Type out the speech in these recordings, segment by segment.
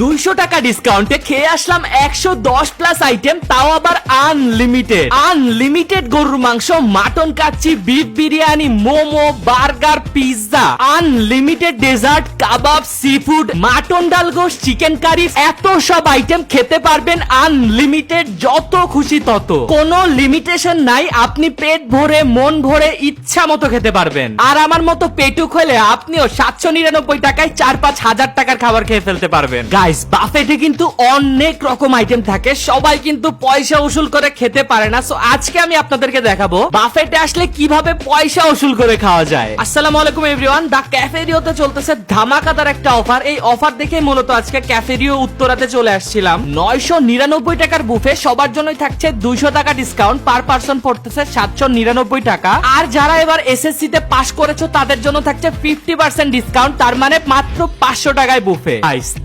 দুইশো টাকা ডিসকাউন্টে খেয়ে আসলাম একশো দশ প্লাস আইটেম তাও আবার আনলিমিটেড আনলিমিটেড গরুর মাংস, mutton kacchi beef biryani, momo, burger, pizza. Unlimited dessert kebab seafood mutton ডাল গোশ চিকেন কারি এত সব আইটেম খেতে পারবেন আনলিমিটেড যত খুশি তত। কোনো লিমিটেশন নাই, আপনি পেট ভরে, মন ভরে, ইচ্ছা মতো খেতে পারবেন। আর আমার মতো পেটুক হলে আপনিও সাতশো নিরানব্বই টাকায় চার পাঁচ হাজার টাকার খাবার খেয়ে ফেলতে পারবেন। গাইস বাফেটে কিন্তু অনেক রকম আইটেম থাকে। সবাই কিন্তু পয়সা উসুল করে খেতে পারে না। সো আজকে আমি আপনাদেরকে দেখাবো বাফেটে আসলে কীভাবে পয়সা উসুল করে খাওয়া যায়। আসসালামু আলাইকুম এভরিওয়ান দা ক্যাফেরিওতে চলতেছে ধামাকাদার একটা অফার এই অফার দেখে মূলত আজকে ক্যাফেরিও উত্তরাতে চলে আসছিলাম। নয়শো নিরানব্বই টাকার বুফে সবার জন্যই থাকছে দুইশো টাকা ডিসকাউন্ট পার পার্সন পড়তেছে সাতশো নিরানব্বই টাকা। আর যারা এবার এসএসসি তে পাশ করেছ, তাদের জন্য থাকছে ফিফটি পার্সেন্ট ডিসকাউন্ট তার মানে মাত্র পাঁচশো টাকায় বুফে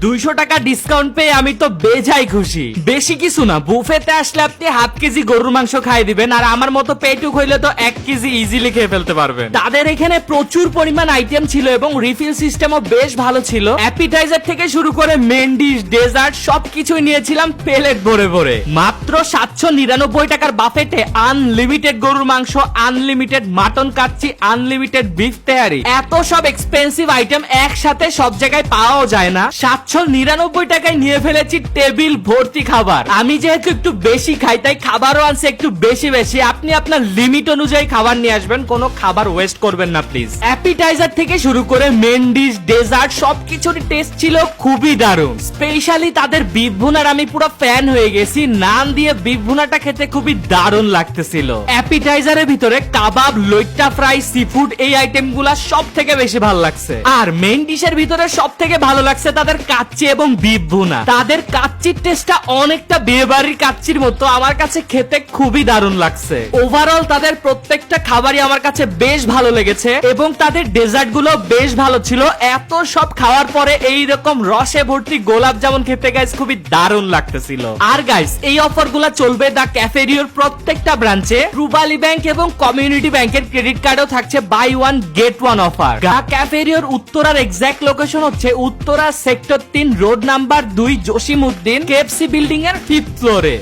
দুইশো টাকা ডিসকাউন্ট পেয়ে আমি তো বেজাই খুশি। বেশি কিছু না বুফেতে আসলে আপনি হাফ কেজি গরুর মাংস খাই দিবেন, আর আমার মতো পেটুক হইলে তো এক কেজি ইজিলি খেয়ে ফেলতে পারবেন। তাদের এখানে প্রচুর পরিমাণ আইটেম ছিল এবং রিফিল সিস্টেমও বেশ ভালো ছিল। অ্যাপিটাইজার থেকে শুরু করে মেন ডিশ ডেজার্ট সবকিছুই নিয়েছিলাম প্লেট ভরে ভরে। মাত্র সাতশো নিরানব্বই টাকার বাফেটে আনলিমিটেড গরুর মাংস unlimited mutton kacchi unlimited beef tehari এত সব এক্সপেন্সিভ আইটেম একসাথে সব জায়গায় পাওয়াও যায় না। সাতশো নিরানব্বই টাকায় নিয়ে ফেলেছি টেবিল ভর্তি খাবার। আমি যেহেতু একটু বেশি খাই, তাই খাবারও আনছে একটু বেশি বেশি। আপনি আপনার লিমিট অনুযায়ী খাবার নিয়ে আসবেন, কোনো খাবার ওয়েস্ট করবেন না প্লিজ অ্যাপিটাইজার থেকে শুরু করে মেন ডিশ ডেজার্ট সবকিছুর টেস্ট ছিল খুবই দারুণ। স্পেশালি তাদের বিফ ভুনার আমি পুরো ফ্যান হয়ে গেছি। নান দিয়ে বিফ ভুনাটা খেতে খুবই দারুণ লাগতেছিল। অ্যাপিটাইজারের ভিতরে কাবাব, লইট্টা ফ্রাই সি ফুড এই আইটেমগুলা সব থেকে বেশি ভালো লাগছে। আর মেইন ডিশের ভিতরে সব থেকে ভালো লাগছে তাদের কাচ্চি এবং বিফ ভুনা তাদের কাচ্চির টেস্টটা অনেকটা বিয়ে বাড়ির কাচ্চির মতো। আমার কাছে খেতে খুবই দারুণ লাগছে। ওভারঅল তাদের প্রত্যেকটা খাবারই আমার কাছে বেশ ভালো লেগেছে এবং তাদের ডেজার্টগুলো বেশ ভালো ছিল। এত সব খাওয়ার পরে এই রকম রসে ভর্তি গোলাপ জামুন খেতে গাইস খুবই দারুণ লাগতেছিল। আর গাইস এই অফারগুলা চলবে দা ক্যাফেরিওর প্রত্যেকটা ব্রাঞ্চে রুবালি ব্যাংক এবং কমিউনিটি ব্যাংকের ক্রেডিট কার্ডও থাকছে buy one get one offer the ক্যাফেরিওর উত্তরার এক্সাক্ট লোকেশন হচ্ছে উত্তরা সেক্টর তিন রোড নাম্বার দুই জসিম উদ্দিন কেএফসি বিল্ডিং এর ফিফথ ফ্লোরে।